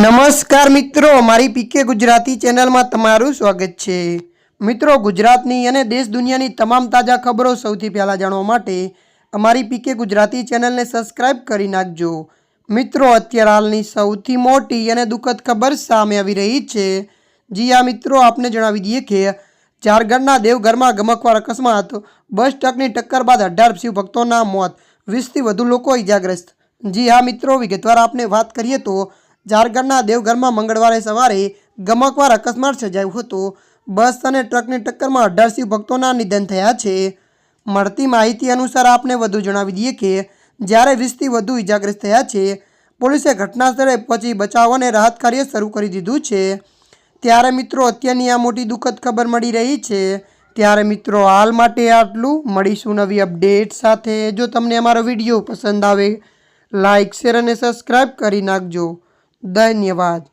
નમસ્કાર મિત્રો, મારી પીકે ગુજરાતી ચેનલમાં તમારું સ્વાગત છે. મિત્રો, ગુજરાતની અને દેશ દુનિયાની તમામ તાજા ખબરો સૌથી પહેલાં જાણવા માટે અમારી પીકે ગુજરાતી ચેનલને સબસ્ક્રાઇબ કરી નાખજો. મિત્રો, અત્યારે હાલની સૌથી મોટી અને દુઃખદ ખબર સામે આવી રહી છે. જી આ મિત્રો, આપને જણાવી દઈએ કે ઝારખંડના દેવઘરમાં ગમકવાર અકસ્માત, બસ ટ્રકની ટક્કર બાદ અઢાર શિવ ભક્તોના મોત, વીસથી વધુ લોકો ઇજાગ્રસ્ત જી હા, મિત્રો, વિગતવાર આપને વાત કરીએ તો ઝારખંડના દેવઘરમાં મંગળવારે સવારે ગમકવાર અકસ્માત સર્જાયું હતો. બસ અને ટ્રકની ટક્કરમાં અઢાર શિવ ભક્તોના નિધન થયા છે. મળતી માહિતી અનુસાર આપને વધુ જણાવી દઈએ કે, જ્યારે વીસથી વધુ ઇજાગ્રસ્ત થયા છે, પોલીસે ઘટના સ્થળે પહોંચી બચાવ અને રાહત કાર્ય શરૂ કરી દીધું છે. ત્યારે મિત્રો, અત્યારની આ મોટી દુઃખદ ખબર મળી રહી છે. ત્યારે મિત્રો, હાલ માટે આટલું. મળીશું નવી અપડેટ સાથે. જો તમને અમારો વીડિયો પસંદ આવે લાઇક શેર અને સબસ્ક્રાઈબ કરી નાખજો. धन्यवाद